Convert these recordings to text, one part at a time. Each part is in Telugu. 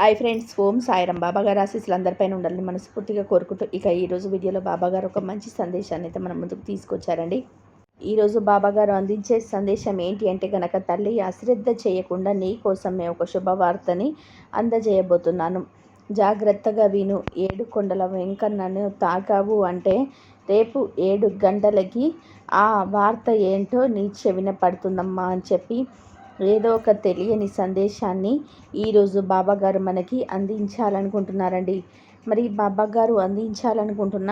హాయ్ ఫ్రెండ్స్ ఓం సాయిరం బాబాగారు ఆశీస్సులు అందరిపైన ఉండాలని మనస్ఫూర్తిగా కోరుకుంటూ ఇక ఈరోజు వీడియోలో బాబాగారు ఒక మంచి సందేశాన్ని అయితే మన ముందుకు తీసుకొచ్చారండి. ఈరోజు బాబాగారు అందించే సందేశం ఏంటి అంటే కనుక తల్లి అశ్రద్ధ చేయకుండా నీ కోసమే ఒక శుభవార్తని అందజేయబోతున్నాను. జాగ్రత్తగా విను. ఏడు కొండల వెంకన్నను తాకావు అంటే రేపు ఏడు గంటలకి ఆ వార్త ఏంటో నీ చెవిన పడుతుందమ్మా అని చెప్పి ఏదో ఒక తెలియని సందేశాన్ని ఈరోజు బాబాగారు మనకి అందించాలనుకుంటున్నారండి. మరి బాబాగారు అందించాలనుకుంటున్న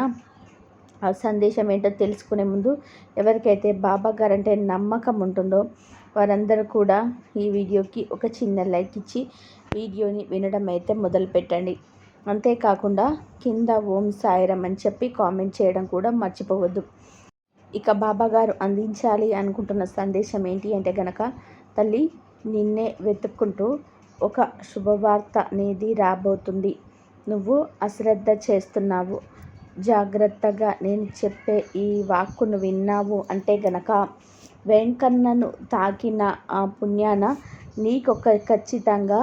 ఆ సందేశం ఏంటో తెలుసుకునే ముందు ఎవరికైతే బాబాగారు అంటే నమ్మకం ఉంటుందో వారందరూ కూడా ఈ వీడియోకి ఒక చిన్న లైక్ ఇచ్చి వీడియోని వినడం అయితే మొదలు పెట్టండి అంతేకాకుండా కింద ఓం సాయిరం అని చెప్పి కామెంట్ చేయడం కూడా మర్చిపోవద్దు. ఇక బాబాగారు అందించాలి అనుకుంటున్న సందేశం ఏంటి అంటే గనక తల్లి నిన్నే వెతుక్కుంటూ ఒక శుభవార్త అనేది రాబోతుంది. నువ్వు అశ్రద్ధ చేస్తున్నావు. జాగ్రత్తగా నేను చెప్పే ఈ వాక్కును విన్నావు అంటే గనక వెంకన్నను తాకిన ఆ పుణ్యాన నీకొక ఖచ్చితంగా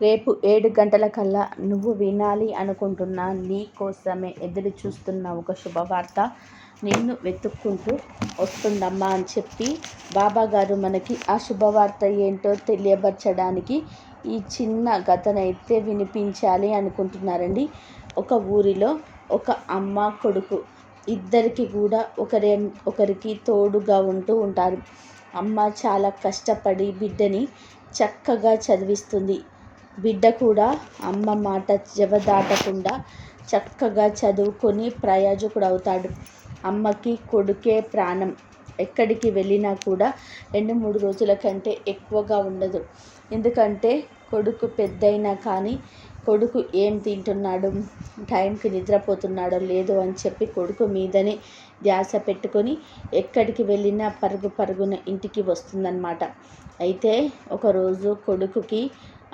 రేపు ఏడు గంటల కల్లా నువ్వు వినాలి అనుకుంటున్నా నీ కోసమే ఎదురు చూస్తున్న ఒక శుభవార్త నిన్ను వెతుక్కుంటూ వస్తుందమ్మా అని చెప్పి బాబా గారు మనకి ఆ శుభవార్త ఏంటో తెలియపరచడానికి ఈ చిన్న గతనైతే వినిపించాలి అనుకుంటున్నారండి. ఒక ఊరిలో ఒక అమ్మ కొడుకు ఇద్దరికి కూడా ఒకరి ఒకరికి తోడుగా ఉంటూ ఉంటారు. అమ్మ చాలా కష్టపడి బిడ్డని చక్కగా చదివిస్తుంది. బిడ్డ కూడా అమ్మ మాట జవదాటకుండా చక్కగా చదువుకొని ప్రయోజకుడు అవుతాడు అమ్మకి కొడుకే ప్రాణం. ఎక్కడికి వెళ్ళినా కూడా రెండు మూడు రోజుల కంటే ఎక్కువగా ఉండదు. ఎందుకంటే కొడుకు పెద్దయినా కానీ కొడుకు ఏం తింటున్నాడు టైంకి నిద్రపోతున్నాడో లేదో అని చెప్పి కొడుకు మీదనే ధ్యాస పెట్టుకొని ఎక్కడికి వెళ్ళినా పరుగు పరుగున ఇంటికి వస్తుందన్నమాట. అయితే ఒకరోజు కొడుకుకి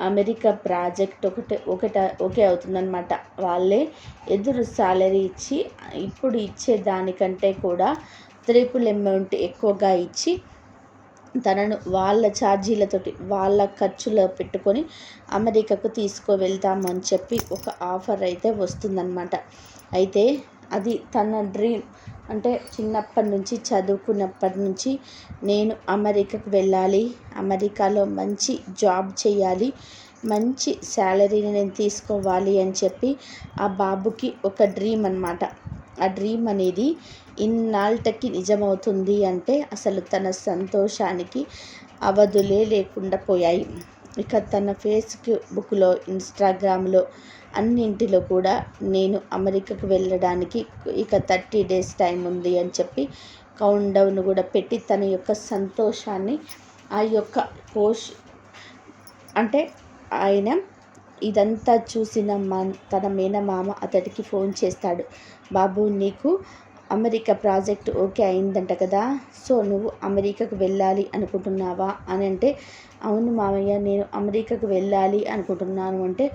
అమెరికా ప్రాజెక్ట్ ఒకటి ఒకట ఓకే అవుతుందన్నమాట. వాళ్ళే ఎదురు సాలరీ ఇచ్చి ఇప్పుడు ఇచ్చే దానికంటే కూడా త్రిపుల్ అమౌంట్ ఎక్కువగా ఇచ్చి తనను వాళ్ళ ఛార్జీలతోటి వాళ్ళ ఖర్చులో పెట్టుకొని అమెరికాకు తీసుకువెళ్తాము అని చెప్పి ఒక ఆఫర్ అయితే వస్తుందన్నమాట. అయితే అది తన డ్రీమ్ అంటే చిన్నప్పటి నుంచి చదువుకున్నప్పటి నుంచి నేను అమెరికాకు వెళ్ళాలి. అమెరికాలో మంచి జాబ్ చేయాలి. మంచి శాలరీని నేను తీసుకోవాలి అని చెప్పి ఆ బాబుకి ఒక డ్రీమ్ అనమాట ఆ డ్రీమ్ అనేది ఇన్నాళ్ళకి నిజమవుతుంది అంటే అసలు తన సంతోషానికి అవధులే లేకుండా పోయాయి. ఇక తన ఫేస్బుక్లో ఇన్స్టాగ్రామ్లో అన్నింటిలో కూడా నేను అమెరికాకు వెళ్ళడానికి ఇక థర్టీ డేస్ టైం ఉంది అని చెప్పి కౌంట్ డౌన్ కూడా పెట్టి తన యొక్క సంతోషాన్ని ఆ యొక్క పోష్ అంటే ఆయన ఇదంతా చూసిన మా తన మేనమామ అతడికి ఫోన్ చేస్తాడు. బాబు నీకు అమెరికా ప్రాజెక్ట్ ఓకే అయిందంట కదా సో నువ్వు అమెరికాకు వెళ్ళాలి అనుకుంటున్నావా? అని అంటే అవును మామయ్య నేను అమెరికాకు వెళ్ళాలి అనుకుంటున్నాను. అంటే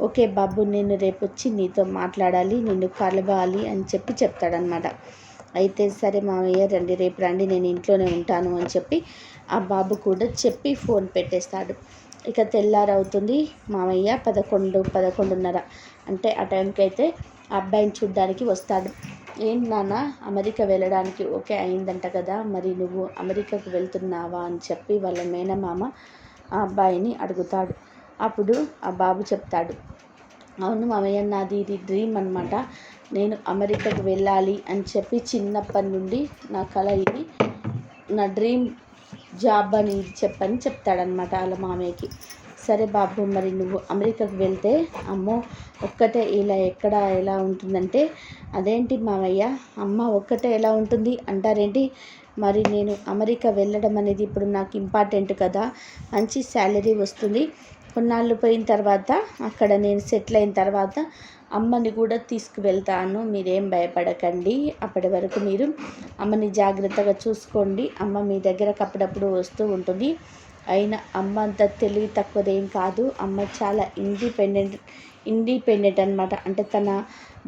ఓకే బాబు నేను రేపు వచ్చి నీతో మాట్లాడాలి నిన్ను కలవాలి అని చెప్పి చెప్తాడనమాట అయితే సరే మామయ్య రండి రేపు రండి నేను ఇంట్లోనే ఉంటాను అని చెప్పి ఆ బాబు కూడా చెప్పి ఫోన్ పెట్టేస్తాడు. ఇక తెల్లారవుతుంది మామయ్య పదకొండు పదకొండున్నర అంటే ఆ టైంకి అయితే అబ్బాయిని చూడ్డానికి వస్తాడు. ఏంటి నాన్న? అమెరికా వెళ్ళడానికి ఓకే అయిందంట కదా మరి నువ్వు అమెరికాకు వెళ్తున్నావా అని చెప్పి వాళ్ళ మేనమామ ఆ అబ్బాయిని అడుగుతాడు. అప్పుడు ఆ బాబు చెప్తాడు అవును మామయ్య నాది ఇది డ్రీమ్ అనమాట నేను అమెరికాకు వెళ్ళాలి అని చెప్పి చిన్నప్పటి నుండి నా కళ ఇది నా డ్రీమ్ జాబ్ అని చెప్పని చెప్తాడనమాట వాళ్ళ మామయ్యకి. సరే బాబు మరి నువ్వు అమెరికాకు వెళ్తే అమ్మో ఒక్కటే ఇలా ఎక్కడ ఎలా ఉంటుందంటే అదేంటి మామయ్య అమ్మ ఒక్కటే ఎలా ఉంటుంది అంటారేంటి? మరి నేను అమెరికా వెళ్ళడం అనేది ఇప్పుడు నాకు ఇంపార్టెంట్ కదా మంచి శాలరీ వస్తుంది. కొన్నాళ్ళు పోయిన తర్వాత అక్కడ నేను సెటిల్ అయిన తర్వాత అమ్మని కూడా తీసుకువెళ్తాను మీరేం భయపడకండి. అప్పటి వరకు మీరు అమ్మని జాగ్రత్తగా చూసుకోండి. అమ్మ మీ దగ్గరకు అప్పుడప్పుడు వస్తూ ఉంటుంది. అయినా అమ్మ అంత తెలివి తక్కువదేం కాదు. అమ్మ చాలా ఇండిపెండెంట్ ఇండిపెండెంట్ అనమాట అంటే తన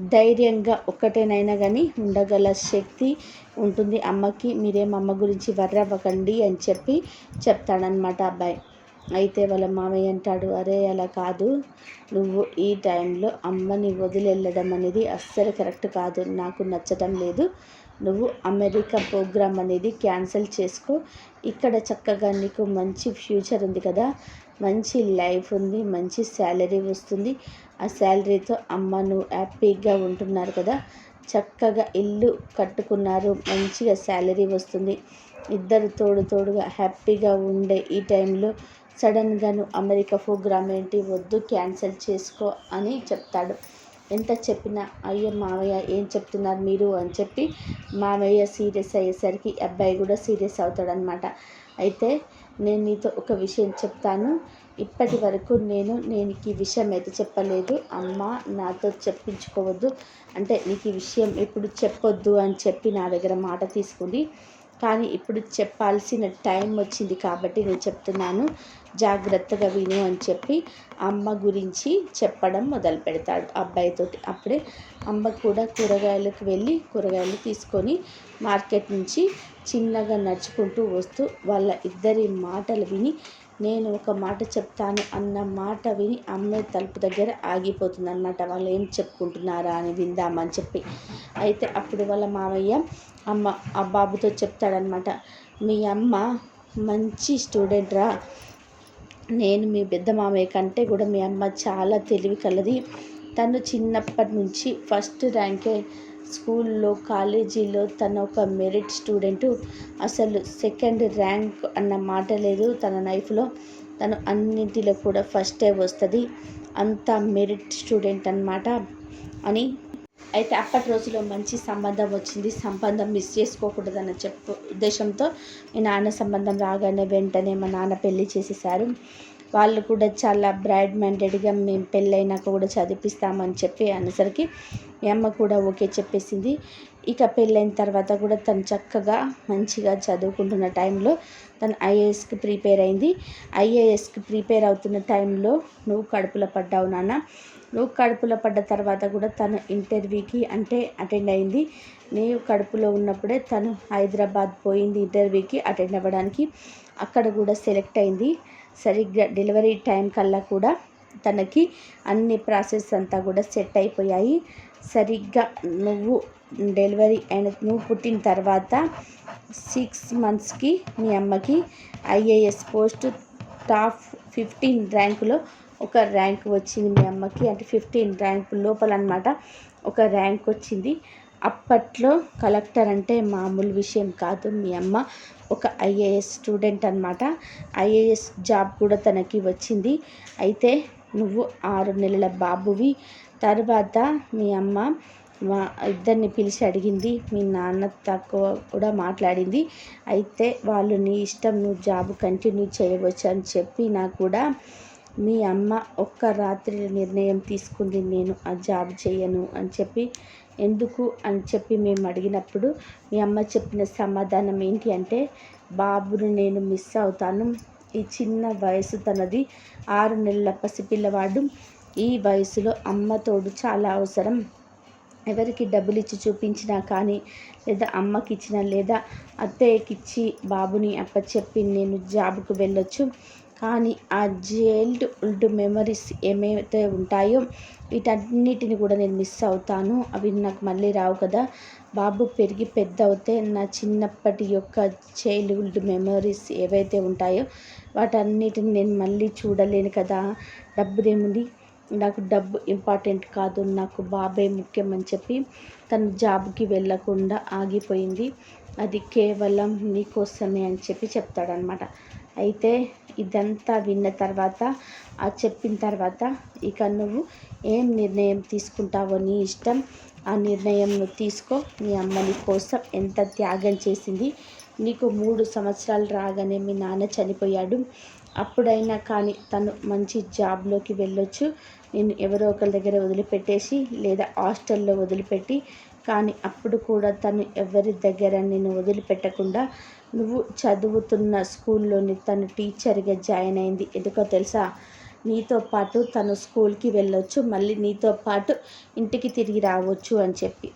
ధైర్యంగా ఒక్కటేనైనా కానీ ఉండగల శక్తి ఉంటుంది. అమ్మకి మీరేం అమ్మ గురించి వర్రవ్వకండి అని చెప్పి చెప్తాడనమాట అబ్బాయి. అయితే వాళ్ళ మామయ్య అంటాడు అరే అలా కాదు. నువ్వు ఈ టైంలో అమ్మని వదిలి వెళ్ళడం అనేది అస్సలు కరెక్ట్ కాదు. నాకు నచ్చటం లేదు. నువ్వు అమెరికా ప్రోగ్రామ్ అనేది క్యాన్సిల్ చేసుకో. ఇక్కడ చక్కగా నీకు మంచి ఫ్యూచర్ ఉంది కదా. మంచి లైఫ్ ఉంది. మంచి శాలరీ వస్తుంది. ఆ శాలరీతో అమ్మ నువ్వు హ్యాపీగా ఉంటున్నారు కదా. చక్కగా ఇల్లు కట్టుకున్నారు. మంచిగా శాలరీ వస్తుంది. ఇద్దరు తోడు తోడుగా హ్యాపీగా ఉండే ఈ టైంలో సడన్గా నువ్వు అమెరికా ప్రోగ్రామ్ ఏంటి? వద్దు క్యాన్సిల్ చేసుకో అని చెప్తాడు. ఎంత చెప్పినా అయ్యో మామయ్య ఏం చెప్తున్నారు మీరు? అని చెప్పి మామయ్య సీరియస్ అయ్యేసరికి అబ్బాయి కూడా సీరియస్ అవుతాడనమాట అయితే నేను నీతో ఒక విషయం చెప్తాను. ఇప్పటి వరకు నేను నేను ఈ విషయం అయితే చెప్పలేదు. అమ్మ నాతో చెప్పించుకోవద్దు. అంటే నీకు ఈ విషయం ఇప్పుడు చెప్పొద్దు అని చెప్పి నా దగ్గర మాట తీసుకుంది. కానీ ఇప్పుడు చెప్పాల్సిన టైం వచ్చింది కాబట్టి నేను చెప్తున్నాను. జాగ్రత్తగా విను అని చెప్పి అమ్మ గురించి చెప్పడం మొదలు పెడతాడు. అబ్బాయితోటి అప్పుడే అమ్మ కూడా కూరగాయలకు వెళ్ళి కూరగాయలు తీసుకొని మార్కెట్ నుంచి చిన్నగా నడుచుకుంటూ వస్తూ వాళ్ళ ఇద్దరి మాటలు విని నేను ఒక మాట చెప్తాను అన్న మాట విని అమ్మాయి తలుపు దగ్గర ఆగిపోతుంది అనమాట వాళ్ళు ఏం చెప్పుకుంటున్నారా అని విందామని చెప్పి. అయితే అప్పుడు వాళ్ళ మామయ్య అమ్మ ఆ బాబుతో చెప్తాడనమాట మీ అమ్మ మంచి స్టూడెంట్ రా నేను మీ పెద్ద మామయ్య కంటే కూడా మీ అమ్మ చాలా తెలివి కలది. తను చిన్నప్పటి నుంచి ఫస్ట్ ర్యాంకే స్కూల్లో కాలేజీలో తను ఒక మెరిట్ స్టూడెంటు. అసలు సెకండ్ ర్యాంక్ అన్న మాట లేదు తన లైఫ్లో. తను అన్నింటిలో కూడా ఫస్టే వస్తుంది. అంత మెరిట్ స్టూడెంట్ అనమాట అని అయితే అప్పటి రోజుల్లో మంచి సంబంధం వచ్చింది. సంబంధం మిస్ చేసుకోకూడదన్న చెప్పు ఉద్దేశంతో మీ నాన్న సంబంధం రాగానే వెంటనే మా నాన్న పెళ్ళి చేసేసారు. వాళ్ళు కూడా చాలా బ్రైడ్ మైండెడ్గా మేము పెళ్ళైనాక కూడా చదివిస్తామని చెప్పి అనేసరికి మీ అమ్మ కూడా ఓకే చెప్పేసింది. ఇక పెళ్ళైన తర్వాత కూడా తను చక్కగా మంచిగా చదువుకుంటున్న టైంలో తను ఐఏఎస్కి ప్రిపేర్ అయింది. ఐఏఎస్కి ప్రిపేర్ అవుతున్న టైంలో నువ్వు కడుపులో పడ్డావు నాన్న. నువ్వు కడుపులో పడ్డ తర్వాత కూడా తను ఇంటర్వ్యూకి అంటే అటెండ్ అయింది. నేను కడుపులో ఉన్నప్పుడే తను హైదరాబాద్ పోయింది ఇంటర్వ్యూకి అటెండ్ అవ్వడానికి. అక్కడ కూడా సెలెక్ట్ అయింది. సరిగ్గా డెలివరీ టైం కల్లా కూడా తనకి అన్ని ప్రాసెస్ అంతా కూడా సెట్ అయిపోయాయి. సరిగ్గా నువ్వు డెలివరీ అయిన నువ్వు పుట్టిన తర్వాత సిక్స్ మంత్స్కి మీ అమ్మకి ఐఏఎస్ పోస్ట్ టాప్ ఫిఫ్టీన్ ర్యాంకులో ఒక ర్యాంక్ వచ్చింది మీ అమ్మకి అంటే ఫిఫ్టీన్ ర్యాంక్ లోపల అనమాట ఒక ర్యాంక్ వచ్చింది. అప్పట్లో కలెక్టర్ అంటే మామూలు విషయం కాదు. మీ అమ్మ ఒక ఐఏఎస్ స్టూడెంట్ అనమాట ఐఏఎస్ జాబ్ కూడా తనకి వచ్చింది. అయితే నువ్వు ఆరు నెలల బాబువి. తర్వాత మీ అమ్మ మా ఇద్దరిని పిలిచి అడిగింది. మీ నాన్న తక్కువ కూడా మాట్లాడింది. అయితే వాళ్ళు నీ ఇష్టం నువ్వు జాబ్ కంటిన్యూ చేయవచ్చు అని చెప్పినా కూడా మీ అమ్మ ఒక్క రాత్రి నిర్ణయం తీసుకుంది నేను ఆ జాబ్ చేయను అని చెప్పి ఎందుకు అని చెప్పి మేము అడిగినప్పుడు మీ అమ్మ చెప్పిన సమాధానం ఏంటి అంటే బాబుని నేను మిస్ అవుతాను. ఈ చిన్న వయసు తనది. ఆరు నెలల పసిపిల్లవాడు. ఈ వయసులో అమ్మ తోడు చాలా అవసరం. ఎవరికి డబ్బులు ఇచ్చి చూపించినా కానీ లేదా అమ్మకి ఇచ్చినా లేదా అత్తయ్యకి ఇచ్చి బాబుని అప్పచెప్పి నేను జాబ్కు వెళ్ళొచ్చు. కానీ ఆ జైల్డ్ ఉల్డ్ మెమరీస్ ఏమైతే ఉంటాయో వీటన్నిటిని కూడా నేను మిస్ అవుతాను. అవి నాకు మళ్ళీ రావు కదా. బాబు పెరిగి పెద్ద అవుతే నా చిన్నప్పటి యొక్క చైల్డ్హుడ్ మెమరీస్ ఏవైతే ఉంటాయో వాటన్నిటిని నేను మళ్ళీ చూడలేను కదా. డబ్బుదేముంది? నాకు డబ్బు ఇంపార్టెంట్ కాదు. నాకు బాబే ముఖ్యం అని చెప్పి తను జాబ్కి వెళ్ళకుండా ఆగిపోయింది. అది కేవలం నీకోసమే అని చెప్పి చెప్తాడనమాట అయితే ఇదంతా విన్న తర్వాత ఆ చెప్పిన తర్వాత ఇక నువ్వు ఏం నిర్ణయం తీసుకుంటావో నీ ఇష్టం ఆ నిర్ణయం నువ్వు తీసుకో. మీ అమ్మ నీ కోసం ఎంత త్యాగం చేసింది. నీకు మూడు సంవత్సరాలు రాగానే మీ నాన్న చనిపోయాడు. అప్పుడైనా కానీ తను మంచి జాబ్లోకి వెళ్ళొచ్చు. నేను ఎవరో ఒకరి దగ్గర వదిలిపెట్టేసి లేదా హాస్టల్లో వదిలిపెట్టి కానీ అప్పుడు కూడా తను ఎవరి దగ్గర నేను వదిలిపెట్టకుండా నువ్వు చదువుతున్న స్కూల్లోని తను టీచర్గా జాయిన్ అయింది. ఎందుకో తెలుసా? నీతో పాటు తను స్కూల్కి వెళ్ళొచ్చు మళ్ళీ నీతో పాటు ఇంటికి తిరిగి రావచ్చు అని చెప్పి.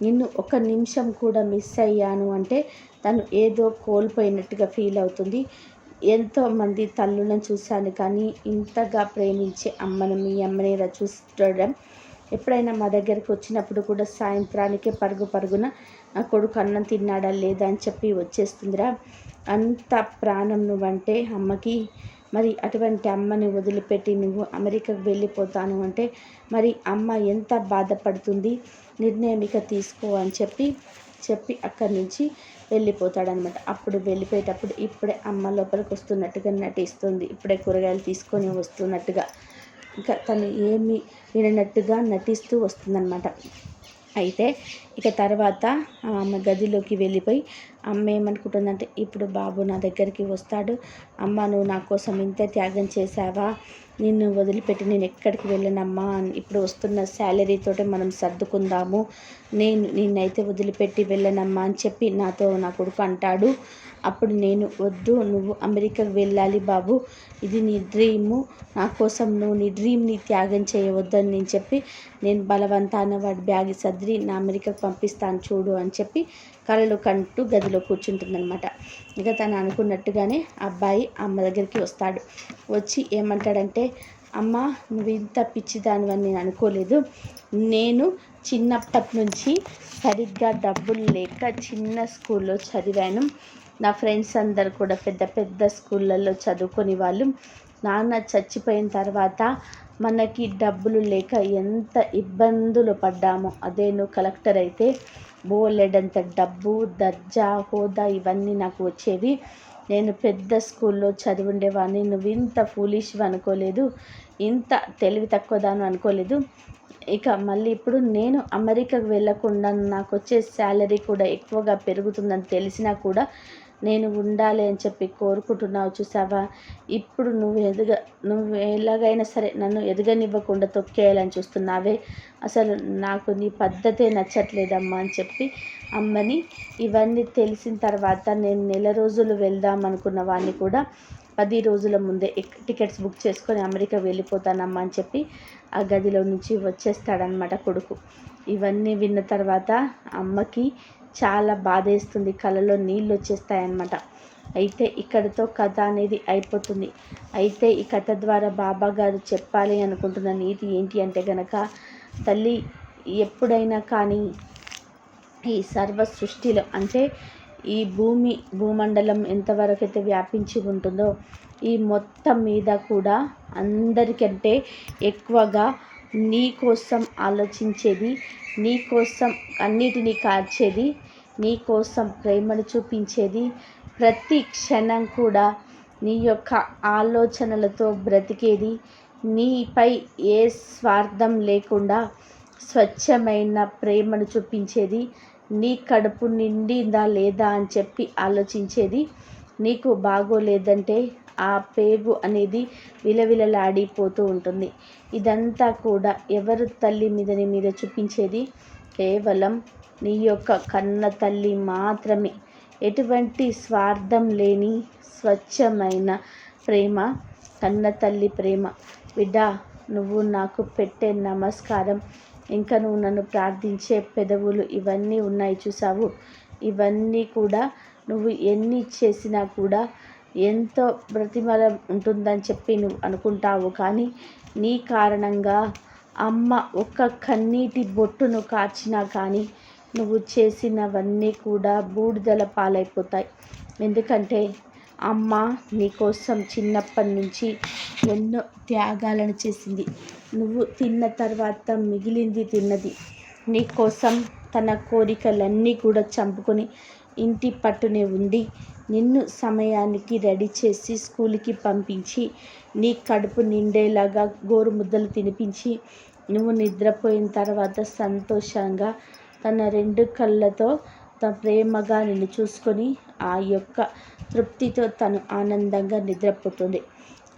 నిన్ను ఒక నిమిషం కూడా మిస్ అయ్యాను అంటే తను ఏదో కోల్పోయినట్టుగా ఫీల్ అవుతుంది. ఎంతోమంది తల్లులను చూశాను కానీ ఇంతగా ప్రేమించే అమ్మను మీ అమ్మని ఇలా చూడడం. ఎప్పుడైనా మా దగ్గరికి వచ్చినప్పుడు కూడా సాయంత్రానికే పరుగు పరుగున ఆ కొడుకు అన్నం తిన్నాడా లేదా అని చెప్పి వచ్చేస్తుందిరా. అంత ప్రాణం నువ్వంటే అమ్మకి మరి అటువంటి అమ్మని వదిలిపెట్టి నువ్వు అమెరికాకు వెళ్ళిపోతాను అంటే మరి అమ్మ ఎంత బాధపడుతుంది? నిర్ణయం ఇక తీసుకో అని చెప్పి చెప్పి అక్కడి నుంచి వెళ్ళిపోతాడనమాట అప్పుడు వెళ్ళిపోయేటప్పుడు ఇప్పుడే అమ్మ లోపలికి వస్తున్నట్టుగా నటిస్తుంది. ఇప్పుడే కూరగాయలు తీసుకొని వస్తున్నట్టుగా. ఇంకా తను ఏమి వినట్టుగా నటిస్తూ వస్తుందన్నమాట. అయితే ఇక తర్వాత ఆమె గదిలోకి వెళ్ళిపోయి అమ్మ ఏమనుకుంటుందంటే ఇప్పుడు బాబు నా దగ్గరికి వస్తాడు. అమ్మ నువ్వు నా కోసం ఇంత త్యాగం చేశావా? నిన్ను వదిలిపెట్టి నేను ఎక్కడికి వెళ్ళనమ్మా? ఇప్పుడు వస్తున్న శాలరీతోటే మనం సర్దుకుందాము. నేను నిన్నైతే వదిలిపెట్టి వెళ్ళనమ్మా అని చెప్పి నాతో నా కొడుకు అంటాడు. అప్పుడు నేను వద్దు నువ్వు అమెరికాకు వెళ్ళాలి బాబు. ఇది నీ డ్రీము. నా కోసం నువ్వు నీ డ్రీమ్ని త్యాగం చేయవద్దని నేను చెప్పి నేను బలవంతాన వాడి బ్యాగ్ సర్ది నా అమెరికాకు పంపిస్తాను చూడు అని చెప్పి కళలు కంటూ గదిలో కూర్చుంటుందన్నమాట. ఇక తను అనుకున్నట్టుగానే అబ్బాయి అమ్మ దగ్గరికి వస్తాడు. వచ్చి ఏమంటాడంటే అమ్మ నువ్వు ఇంత పిచ్చిదానివని నేను అనుకోలేదు. నేను చిన్నప్పటి నుంచి సరిగ్గా డబ్బులు లేక చిన్న స్కూల్లో చదివాను. నా ఫ్రెండ్స్ అందరు కూడా పెద్ద పెద్ద స్కూళ్ళల్లో చదువుకుని వాళ్ళు నాన్న చచ్చిపోయిన తర్వాత మనకి డబ్బులు లేక ఎంత ఇబ్బందులు పడ్డామో అదే నువ్వు కలెక్టర్ అయితే బోలెడంత డబ్బు దర్జా హోదా ఇవన్నీ నాకు వచ్చేవి. నేను పెద్ద స్కూల్లో చదివి ఉండేవాడిని నువ్వు ఇంత ఫూలిష్ అనుకోలేదు ఇంత తెలివి తక్కువదాను అనుకోలేదు. ఇక మళ్ళీ ఇప్పుడు నేను అమెరికాకు వెళ్ళకుండా నాకు వచ్చే శాలరీ కూడా ఎక్కువగా పెరుగుతుందని తెలిసినా కూడా నేను ఉండాలి అని చెప్పి కోరుకుంటున్నావు చూసావా? ఇప్పుడు నువ్వు ఎదుగ నువ్వు ఎలాగైనా సరే నన్ను ఎదగనివ్వకుండా తొక్కేయాలని చూస్తున్నావే. అసలు నాకు నీ పద్ధతే నచ్చట్లేదమ్మా అని చెప్పి అమ్మని ఇవన్నీ తెలిసిన తర్వాత నేను నెల రోజులు వెళ్దాం అనుకున్న వాడిని కూడా పది రోజుల ముందే టికెట్స్ బుక్ చేసుకొని అమెరికా వెళ్ళిపోతానమ్మా అని చెప్పి ఆ గదిలో నుంచి వచ్చేస్తాడనమాట కొడుకు. ఇవన్నీ విన్న తర్వాత అమ్మకి చాలా బాధేస్తుంది. కళ్ళలో నీళ్ళు వచ్చేస్తాయన్నమాట అయితే ఇక్కడితో కథ అనేది అయిపోతుంది. అయితే ఈ కథ ద్వారా బాబా గారు చెప్పాలి అనుకుంటున్న నీతి ఏంటి అంటే గనక తల్లి ఎప్పుడైనా కానీ ఈ సర్వ సృష్టిలో అంటే ఈ భూమి భూమండలం ఎంతవరకు అయితే వ్యాపించి ఉంటుందో ఈ మొత్తం మీద కూడా అందరికంటే ఎక్కువగా నీ కోసం ఆలోచించేది నీ కోసం అన్నిటినీ కార్చేది నీ కోసం ప్రేమను చూపించేది. ప్రతి క్షణం కూడా నీ యొక్క ఆలోచనలతో బ్రతికేది. నీపై ఏ స్వార్థం లేకుండా స్వచ్ఛమైన ప్రేమను చూపించేది. నీ కడుపు నిండిందా లేదా అని చెప్పి ఆలోచించేది. నీకు బాగోలేదంటే ఆ పేగు అనేది విలవిలలాడిపోతూ ఉంటుంది. ఇదంతా కూడా ఎవరు తల్లి మీదని మీద చూపించేది? కేవలం నీ యొక్క కన్న తల్లి మాత్రమే. ఎటువంటి స్వార్థం లేని స్వచ్ఛమైన ప్రేమ కన్న తల్లి ప్రేమ. బిడ్డ నువ్వు నాకు పెట్టే నమస్కారం ఇంకా నువ్వు నన్ను ప్రార్థించే పెదవులు ఇవన్నీ ఉన్నాయి చూసావు ఇవన్నీ కూడా నువ్వు ఎన్ని చేసినా కూడా ఎంతో బ్రతిమల ఉంటుందని చెప్పి నువ్వు అనుకుంటావు. కానీ నీ కారణంగా అమ్మ ఒక్క కన్నీటి బొట్టును కార్చినా కానీ నువ్వు చేసినవన్నీ కూడా బూడిదల పాలైపోతాయి. ఎందుకంటే అమ్మ నీకోసం చిన్నప్పటి నుంచి ఎన్నో త్యాగాలను చేసింది. నువ్వు తిన్న తర్వాత మిగిలింది తిన్నది. నీకోసం తన కోరికలన్నీ కూడా చంపుకొని ఇంటి పట్టునే ఉండి నిన్ను సమయానికి రెడీ చేసి స్కూల్కి పంపించి నీ కడుపు నిండేలాగా గోరు ముద్దలు తినిపించి నువ్వు నిద్రపోయిన తర్వాత సంతోషంగా తన రెండు కళ్ళతో తన ప్రేమగా నిన్ను చూసుకొని ఆ యొక్క తృప్తితో తను ఆనందంగా నిద్రపోతుంది.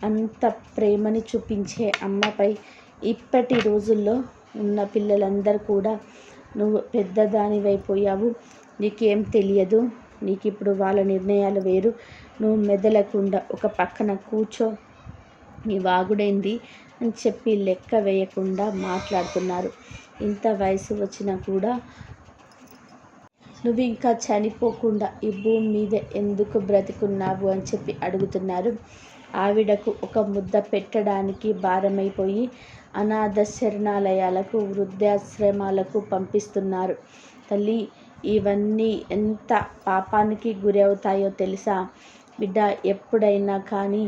అంత ప్రేమని చూపించే అమ్మపై ఇప్పటి రోజుల్లో ఉన్న పిల్లలందరూ కూడా నువ్వు పెద్దదానివైపోయావు నీకేం తెలియదు నీకు ఇప్పుడు వాళ్ళ నిర్ణయాలు వేరు. నువ్వు మెదలకుండా ఒక పక్కన కూర్చో. నీ వాగుడైంది? అని చెప్పి లెక్క వేయకుండా మాట్లాడుతున్నారు. ఇంత వయసు వచ్చినా కూడా నువ్వు ఇంకా చనిపోకుండా ఈ భూమి మీద ఎందుకు బ్రతికున్నావు అని చెప్పి అడుగుతున్నారు. ఆవిడకు ఒక ముద్ద పెట్టడానికి భారమైపోయి అనాథ శరణాలయాలకు వృద్ధాశ్రమాలకు పంపిస్తున్నారు. తల్లి ఇవన్నీ ఎంత పాపానికి గురి అవుతాయో తెలుసా? బిడ్డ ఎప్పుడైనా కానీ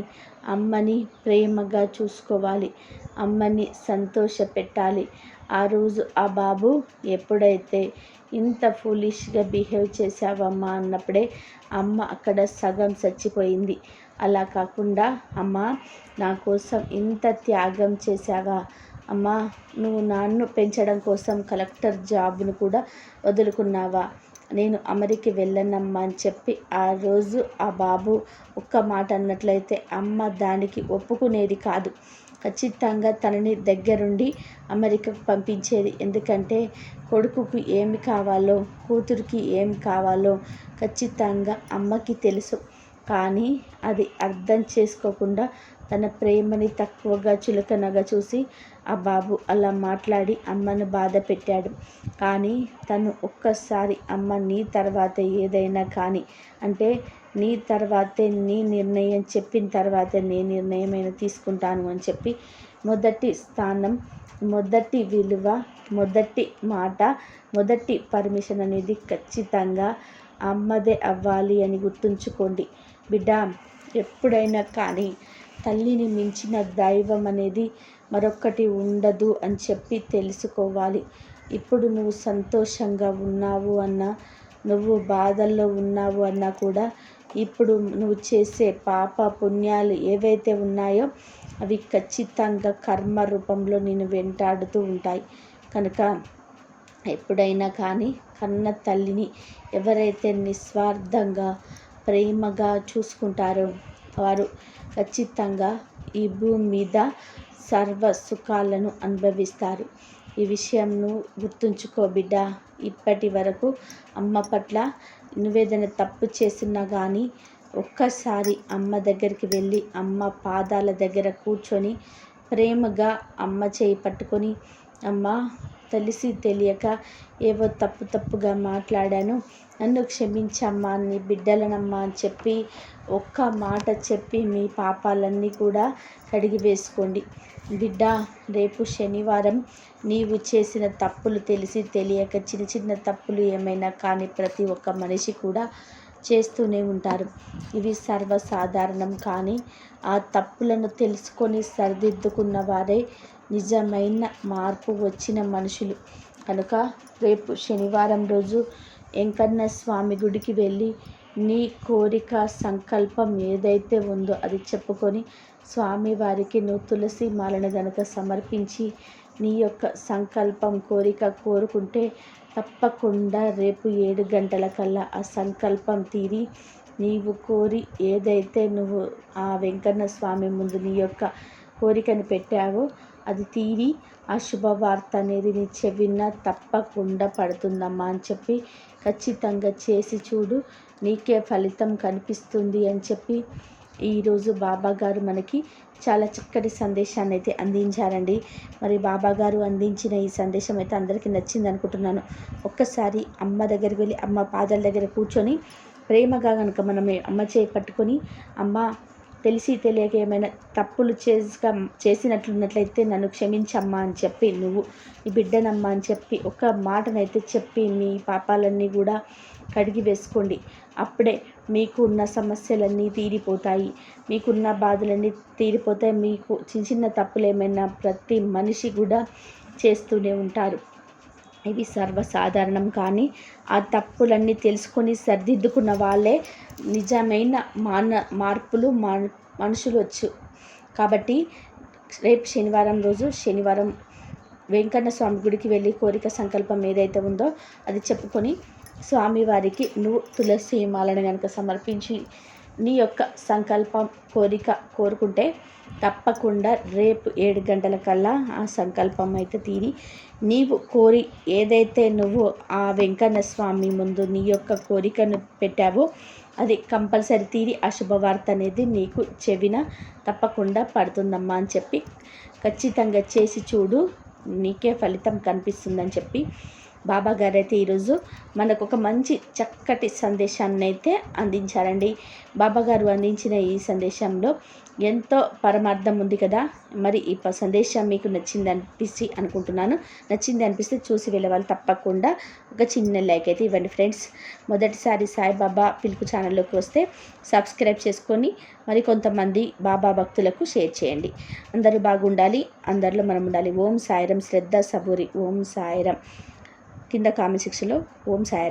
అమ్మని ప్రేమగా చూసుకోవాలి. అమ్మని సంతోష పెట్టాలి ఆ రోజు ఆ బాబు ఎప్పుడైతే ఇంత ఫూలిష్గా బిహేవ్ చేసావమ్మా అన్నప్పుడే అమ్మ అక్కడ సగం చచ్చిపోయింది. అలా కాకుండా అమ్మ నా కోసం ఇంత త్యాగం చేసావా అమ్మా నువ్వు నాన్ను పెంచడం కోసం కలెక్టర్ జాబ్ను కూడా వదులుకున్నావా? నేను అమెరికా వెళ్ళనమ్మా అని చెప్పి ఆ రోజు ఆ బాబు ఒక్క మాట అన్నట్లయితే అమ్మ దానికి ఒప్పుకునేది కాదు. ఖచ్చితంగా తనని దగ్గరుండి అమెరికాకు పంపించేది. ఎందుకంటే కొడుకుకు ఏమి కావాలో కూతురికి ఏమి కావాలో ఖచ్చితంగా అమ్మకి తెలుసు. కానీ అది అర్థం చేసుకోకుండా తన ప్రేమని తక్కువగా చులకనగా చూసి ఆ బాబు అలా మాట్లాడి అమ్మను బాధ పెట్టాడు. కానీ తను ఒక్కసారి అమ్మ నీ తర్వాత ఏదైనా కానీ అంటే నీ తర్వాతే నీ నిర్ణయం చెప్పిన తర్వాతే నీ నిర్ణయమైన తీసుకుంటాను అని చెప్పి మొదటి స్థానం మొదటి విలువ మొదటి మాట మొదటి పర్మిషన్ అనేది ఖచ్చితంగా అమ్మదే అవ్వాలి అని గుర్తుంచుకోండి. బిడ్డ ఎప్పుడైనా కానీ తల్లిని మించిన దైవం అనేది మరొక్కటి ఉండదు అని చెప్పి తెలుసుకోవాలి. ఇప్పుడు నువ్వు సంతోషంగా ఉన్నావు అన్నా నువ్వు బాధల్లో ఉన్నావు అన్నా కూడా ఇప్పుడు నువ్వు చేసే పాప పుణ్యాలు ఏవైతే ఉన్నాయో అవి ఖచ్చితంగా కర్మ రూపంలో నేను వెంటాడుతూ ఉంటాయి. కనుక ఎప్పుడైనా కానీ కన్న తల్లిని ఎవరైతే నిస్వార్థంగా ప్రేమగా చూసుకుంటారు. వారు ఖచ్చితంగా ఈ భూమి మీద సర్వ సుఖాలను అనుభవిస్తారు. ఈ విషయంను గుర్తుంచుకో బిడ్డ. ఇప్పటి వరకు అమ్మ పట్ల నువ్వేదైనా తప్పు చేసినా కానీ ఒక్కసారి అమ్మ దగ్గరికి వెళ్ళి అమ్మ పాదాల దగ్గర కూర్చొని ప్రేమగా అమ్మ చేయి పట్టుకొని అమ్మ తెలిసి తెలియక ఏవో తప్పు తప్పుగా మాట్లాడాను. నన్ను క్షమించమ్మా నీ బిడ్డలనమ్మా అని చెప్పి ఒక్క మాట చెప్పి మీ పాపాలన్నీ కూడా కడిగి వేసుకోండి. బిడ్డ రేపు శనివారం నీవు చేసిన తప్పులు తెలిసి తెలియక చిన్న చిన్న తప్పులు ఏమైనా కానీ ప్రతి ఒక్క మనిషి కూడా చేస్తూనే ఉంటారు. ఇవి సర్వసాధారణం కానీ ఆ తప్పులను తెలుసుకొని సరిదిద్దుకున్న వారే నిజమైన మార్పు వచ్చిన మనుషులు. కనుక రేపు శనివారం రోజు వెంకన్న స్వామి గుడికి వెళ్ళి నీ కోరిక సంకల్పం ఏదైతే ఉందో అది చెప్పుకొని స్వామివారికి నువ్వు తులసి మాలను గనుక సమర్పించి నీ యొక్క సంకల్పం కోరిక కోరుకుంటే తప్పకుండా రేపు ఏడు గంటల కల్లా ఆ సంకల్పం తీరి నీవు కోరి ఏదైతే నువ్వు ఆ వెంకన్న స్వామి ముందు నీ యొక్క కోరికను పెట్టావో అది తీరి ఆ శుభవార్త అనేది నీ చెవిన తప్పకుండా పడుతుందమ్మా అని చెప్పి ఖచ్చితంగా చేసి చూడు. నీకే ఫలితం కనిపిస్తుంది అని చెప్పి ఈరోజు బాబాగారు మనకి చాలా చక్కటి సందేశాన్ని అయితే అందించారండి. మరి బాబాగారు అందించిన ఈ సందేశం అయితే అందరికీ నచ్చింది అనుకుంటున్నాను. ఒక్కసారి అమ్మ దగ్గరికి వెళ్ళి అమ్మ పాదాల దగ్గర కూర్చొని ప్రేమగా కనుక మనం అమ్మ చేయి పట్టుకొని అమ్మ తెలిసి తెలియక ఏమైనా తప్పులు చేసుక చేసినట్లున్నట్లయితే నన్ను క్షమించమ్మా అని చెప్పి నువ్వు నీ బిడ్డనమ్మా అని చెప్పి ఒక మాటనైతే చెప్పి మీ పాపాలన్నీ కూడా కడిగి వేసుకోండి. అప్పుడే మీకు ఉన్న సమస్యలన్నీ తీరిపోతాయి. మీకున్న బాధలన్నీ తీరిపోతాయి మీకు చిన్న చిన్న తప్పులు ఏమైనా ప్రతి మనిషి కూడా చేస్తూనే ఉంటారు. ఇవి సర్వసాధారణం కానీ ఆ తప్పులన్నీ తెలుసుకొని సరిదిద్దుకున్న వాళ్ళే నిజమైన మాన మార్పులు మా మనుషులు వచ్చు. కాబట్టి రేపు శనివారం రోజు శనివారం వెంకన్న స్వామి గుడికి వెళ్ళి కోరిక సంకల్పం ఏదైతే ఉందో అది చెప్పుకొని స్వామివారికి నువ్వు తులసి మాలను కనుక సమర్పించి నీ యొక్క సంకల్పం కోరిక కోరుకుంటే తప్పకుండా రేపు ఏడు గంటల కల్లా ఆ సంకల్పం అయితే తీరి నీవు కోరి ఏదైతే నువ్వు ఆ వెంకన్న స్వామి ముందు నీ యొక్క కోరికను పెట్టావో అది కంపల్సరీ తీరి ఆ శుభవార్త అనేది నీకు చెవిన తప్పకుండా పడుతుందమ్మా అని చెప్పి ఖచ్చితంగా చేసి చూడు. నీకే ఫలితం కనిపిస్తుందని చెప్పి బాబా గారైతే ఈరోజు మనకు ఒక మంచి చక్కటి సందేశాన్ని అయితే అందించారండి. బాబా గారు అందించిన ఈ సందేశంలో ఎంతో పరమార్థం ఉంది కదా. మరి ఈ ప- సందేశం మీకు నచ్చింది అనిపించి అనుకుంటున్నాను. నచ్చింది అనిపిస్తే చూసి వెళ్ళేవాళ్ళు తప్పకుండా ఒక చిన్న లైక్ అయితే ఇవ్వండి ఫ్రెండ్స్. మొదటిసారి సాయిబాబా పిలుపు ఛానల్లోకి వస్తే సబ్స్క్రైబ్ చేసుకొని మరి కొంతమంది బాబా భక్తులకు షేర్ చేయండి. అందరూ బాగుండాలి. అందరిలో మనం ఉండాలి ఓం సాయిరం శ్రద్ధ సబూరి. ఓం సాయిరం కింద కామెంట్ సెక్షన్లో ఓం సాయిరం